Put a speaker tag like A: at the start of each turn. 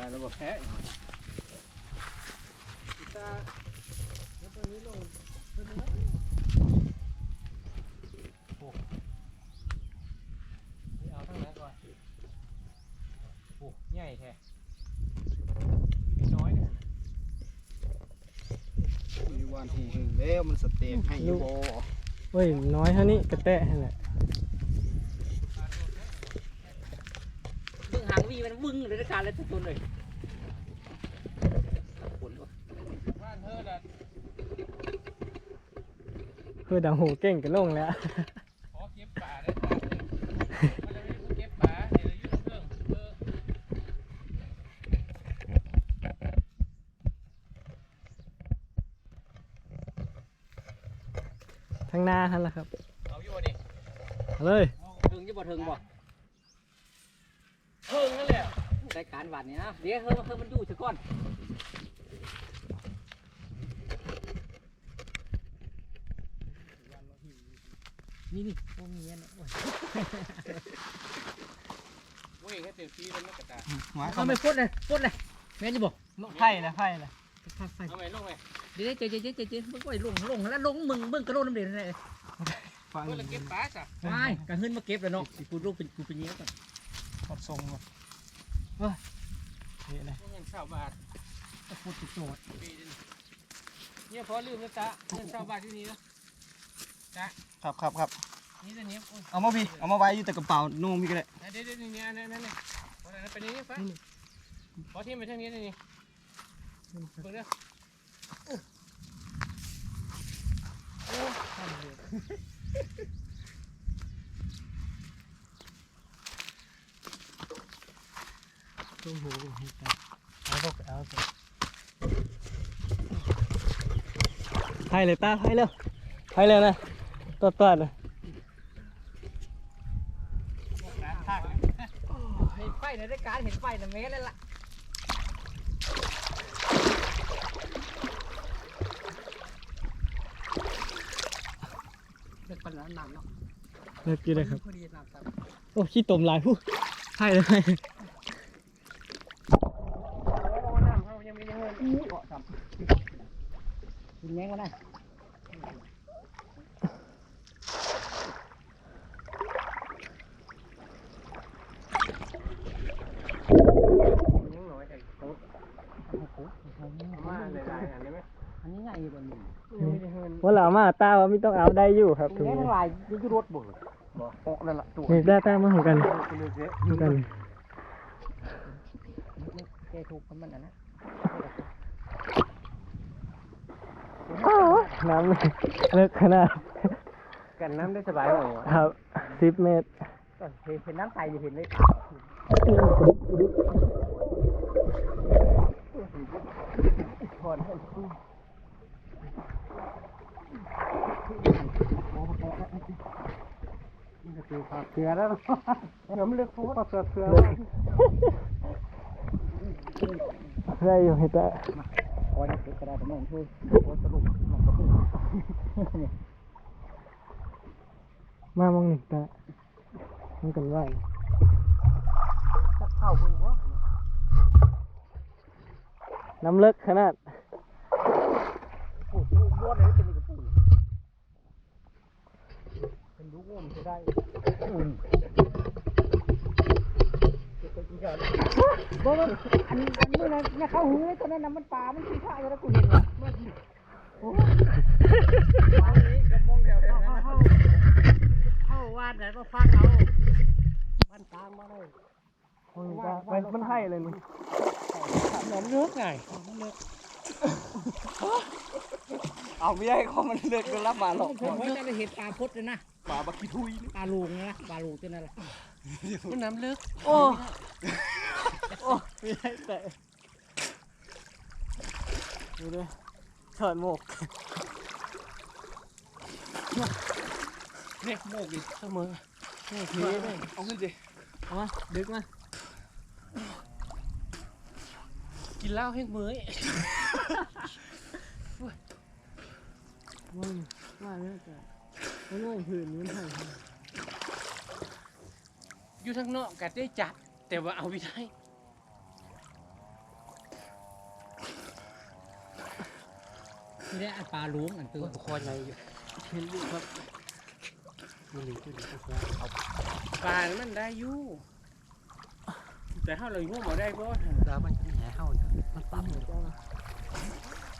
A: าแล้วบ่แพ้
B: ตาแล้วตัวนี้ลงตัวนี้โอ้เอาทั้งนั้นก่อนโอ้ใหญ่แท้น้อยเนี่ย
A: มีวันที่หึงแล้วมันสเต็กให้อยู่บ่
C: เฮ้ยน้อยเท่านี้กระแตะนั่นแหละ
B: เบิ่งหางวี มันบึ้งเลยนะการเลยทุกคนเลยผลวะ
A: บ้านเธอน่ะ
C: เพื่อดังหูเก่งกันลงแล้ว
A: ขอเก็บป่าได้ตามเลยมันจะมีผู้เก็บป่าเดี๋ยวอยู่เครื่องเออ
C: ทางหน้าท่านละครับ
A: เอาอยู่บ่นี่
C: เอาเลย
B: ถึงจะบ่ถึงบ่
A: เพิ่งนั่นแหละ
B: รายการวันนี้นะเดี๋ยวเฮ้ยเฮ้ยมันอยู่ซะก่อนนี่นี่พวกนี้นะโอ้ย
A: โอ้ยแค่เต็มที่แล้วไม่กระตา
B: เอาไม่พูดเลยพูดเลยแม่นจะบอก
C: ไผ่นะไผ่นะ
B: ไฟไฟ
A: เอาไหมลงไหม
B: เดี๋ยวเจ๊เจ๊เจ๊เจ๊เจ๊มึงก็ไอ้ลงลงแล้วลงมึงมึงกระโดดน้ำเดือดเลย
C: ฟัง
A: เพื่อเราเก็บป่าจ้ะ
B: ไม่กระหึ่นมาเก็บแล้วเนาะกูลูกเป็นกูเป็นเงี้ยก่อน
C: ขอดทรงมาเฮ้ยนี่นะ
A: เงินเช่าบาท
B: ตะพูดติดโจทย์
A: ปีนึงเนี่ยพอลืมแล้วจ้ะเงินเช่าบาทที่นี่นะครับ
C: ครับครับ
A: นี่ตัวนี้โอ้ย
C: เอามาพี่เอามาไว้อยู่แต่กระเป๋านุ่งพี่ก็ได้
A: เดี๋ยวเดี๋ยวนี่นี่นี่นี่นี่เอาไหนไปนี่ฟ้าพอที่ไปทางนี้นี่เบิ่งเด้อ
C: ตุ้มหูเอาตกเอาตกไผ่เลยตาไผ่เร็วไผ่เร็วนะตัวตัวเลย
B: เห็นไฟในรายการเห็นไฟในเมสเลยล่ะเด็กปัญหาหนักเนาะ
C: เลิกกี่เลยครับโอ้ขี้ตมลายผู้ไผ่เลยไผ่
A: น้ำเขา ยังมีเงิน
B: เกาะครับกินแมงมาได้
A: ยังน้อยไอ้โต๊ะ
B: โอ้โห
A: มาหลายๆอันนี้ไหม
B: อันนี้ง่ายอยู่บนนี้
A: ยังมีเงิน
C: ว่าหล่ามาตาว่าไม่ต้องเอาได้อยู่ครับถุง
B: แม่
C: นี้
B: ทั้งหลายยังจะรถบ่
A: บ่ออกแล้วล่ะตัว
C: นี่ได้ตามาเหมือนกัน
A: เลือกเยอะ
C: เหมือนกัน
B: แกถูกมันอันนั้น
C: น้ำเลิกขนาด
A: กันน้ำได้สบายหน่อย
C: ครับสิบเมตร
B: ก็เห็นน้ำใสอยู่เห็นเลยถอนให้
C: คือขาดเสือแล้วน้ำเลือกฟูขาดเสือเสือ ได้อยู่ให้ตา
B: คอยเก็บกระดาษมันช่วยโอ้สรุปมันก็พูด
C: มามองหนึ่งตามันกันว่า
B: จะเข้าบนวะ
C: น้ำเลิกขนาด
B: พูดพูดบ้วนเลยเป็นกระพูดเป็นลูกงมจะได้อุ่นบ่มันอัน บอันนี้นะเนี่ยเข้าหูเลยตอนนั้นน้ำมันปลา มันขี้ข้าอยู่แล้วกูเห็นว่ะโอ้
A: เอานี้กำมองแถว
B: เข้า
A: ๆนั้น
B: เข้าเข้าวาดแล้วก็ฟังเอาบ้านกลางมาเลย
C: มันมันให้เลยนี่
B: หนมเลือกไงมันเลือก
C: เอาไม่ได้เขามันเลือกก็รับมาหรอก
B: ผมไม่ได้เห็นปลาพดเลยนะ
C: ป่าบักกี้ทุย
B: ปลาลูงนะปลาลูงตัวนั้นแหละ
A: มันน้ำลึก
C: โอ้ โอ้ไม่ได้แต่ดูดิเถิดหมก
A: เนี่ยโมกอีกเสมอ
C: นี่ทีนี่
A: เอาขึ้นสิ
C: เอามาดึกมา
A: กินเหล้าให้มือ
C: มันว่าเนี่ยแต่มันง่ายผืนนี้มันให้
A: อยู่ทางนอกกัดได้จับแต่ว่าเอาไม่ได้
B: นี่ได้อันปลาลุงอันตัว
D: คอใหญ่อยู่เห็นอยู่ครับนี่นี่ตัวนี้ตัวนี้เอา
A: ปลานี่มันได้อยู่แต่ถ้าเราอยู่หมอได้ก็
D: แล้วมันแหห่เห่าเนี่ยมันปั๊มเลย